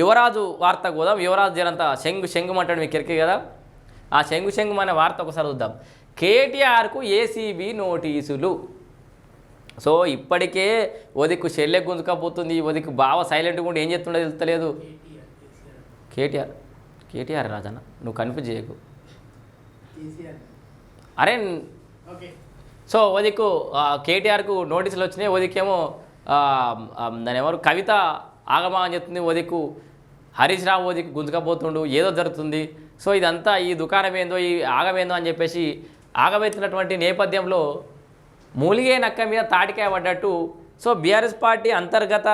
యువరాజు వార్త పోదాం. యువరాజు జరంతా శంగు శంగుమంటాడు మీకు ఎరికే కదా. ఆ శంగు శంగు అనే వార్త ఒకసారి చూద్దాం. కేటీఆర్కు ఏసీబీ నోటీసులు. సో ఇప్పటికే ఒదికు చెల్లె గుంజుకపోతుంది. ఒదికు బావ సైలెంట్గా ఉండి ఏం చెప్తుండో తెలుస్తలేదు. కేటీఆర్. కేటీఆర్ రాజన్న నువ్వు కన్ఫ్యూజ్ చేయకు. అరే సో ఓదిక్కు కేటీఆర్కు నోటీసులు వచ్చినాయి. ఓదికేమో దాని ఎవరు? కవిత ఆగమా అని చెప్తుంది ఓదిక్కు హరీష్ రావు ఓదిక్కు గుంజుకపోతుండు ఏదో జరుగుతుంది. సో ఇదంతా ఈ దుకాణం ఏందో ఈ ఆగమేందో అని చెప్పేసి ఆగమెత్తినటువంటి నేపథ్యంలో మూలిగే నక్క మీద తాటికాయ పడ్డట్టు. సో బీఆర్ఎస్ పార్టీ అంతర్గత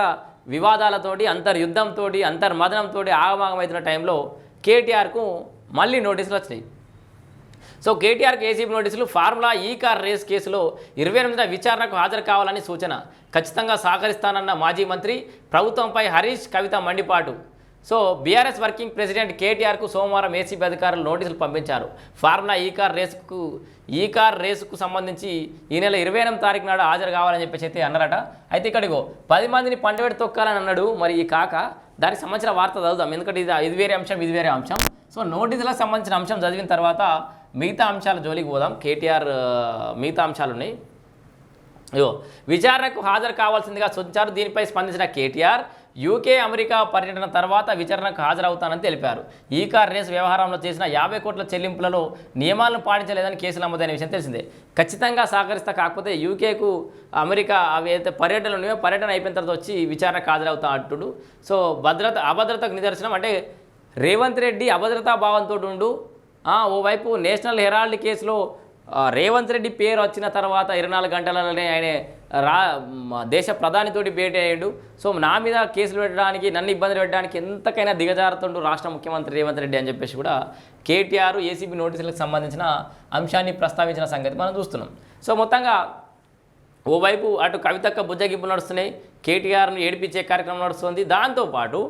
వివాదాలతోటి అంతర్యుద్ధంతో అంతర్మదనంతో ఆగమాగమవుతున్న టైంలో కేటీఆర్కు మళ్ళీ నోటీసులు వచ్చినాయి. సో కేటీఆర్ కేసీబీ నోటీసులు ఫార్ములా ఈ కార్ రేస్ కేసులో ఇరవై ఎనిమిదిన విచారణకు హాజరు కావాలని సూచన. ఖచ్చితంగా సహకరిస్తానన్న మాజీ మంత్రి ప్రభుత్వంపై హరీష్ కవిత మండిపాటు. సో బీఆర్ఎస్ వర్కింగ్ ప్రెసిడెంట్ కేటీఆర్కు సోమవారం ఏసీబీ అధికారులు నోటీసులు పంపించారు. ఫార్ములా ఈ కార్ రేసుకు ఈ కార్ రేసుకు సంబంధించి ఈ నెల ఇరవై ఎనిమిది తారీఖు నాడు హాజరు కావాలని చెప్పేసి అయితే అన్నారట. అయితే ఇక్కడిగో పది మందిని పండబెట్టి తొక్కాలని అన్నాడు మరి ఈ కాక. దానికి సంబంధించిన వార్త చదువుదాం. ఎందుకంటే ఇది ఇది వేరే అంశం ఇది వేరే అంశం. సో నోటీసులకు సంబంధించిన అంశం చదివిన తర్వాత మిగతా అంశాల జోలికి పోదాం. కేటీఆర్ మిగతా అంశాలు ఉన్నాయి. అయ్యో విచారణకు హాజరు కావాల్సిందిగా సూచించారు. దీనిపై స్పందించిన కేటీఆర్ యూకే అమెరికా పర్యటన తర్వాత విచారణకు హాజరవుతానని తెలిపారు. ఈ కార్ రేస్ వ్యవహారంలో చేసిన యాభై కోట్ల చెల్లింపులలో నియమాలను పాటించలేదని కేసులు నమోదైన విషయం తెలిసిందే. ఖచ్చితంగా సహకరిస్తా కాకపోతే యూకేకు అమెరికా అవి అయితే పర్యటనలు ఉన్నాయో పర్యటన అయిపోయిన తర్వాత వచ్చి విచారణకు హాజరవుతా అంటుడు. సో భద్రత అభద్రతకు నిదర్శనం అంటే రేవంత్ రెడ్డి అభద్రతా భావంతో ఉండు ఓవైపు నేషనల్ హెరాల్డ్ కేసులో రేవంత్ రెడ్డి పేరు వచ్చిన తర్వాత ఇరవై నాలుగు గంటలలోనే ఆయన రా దేశ ప్రధానితోటి భేటీ అయ్యాడు. సో నా మీద కేసులు పెట్టడానికి నన్ను ఇబ్బందులు పెట్టడానికి ఎంతకైనా దిగజారుతుండు రాష్ట్ర ముఖ్యమంత్రి రేవంత్ రెడ్డి అని చెప్పేసి కూడా కేటీఆర్ ఏసీబీ నోటీసులకు సంబంధించిన అంశాన్ని ప్రస్తావించిన సంగతి మనం చూస్తున్నాం. సో మొత్తంగా ఓవైపు అటు కవితక్క బుజ్జగింపులు నడుస్తున్నాయి కేటీఆర్ను ఏడిపించే కార్యక్రమం నడుస్తుంది. దాంతోపాటు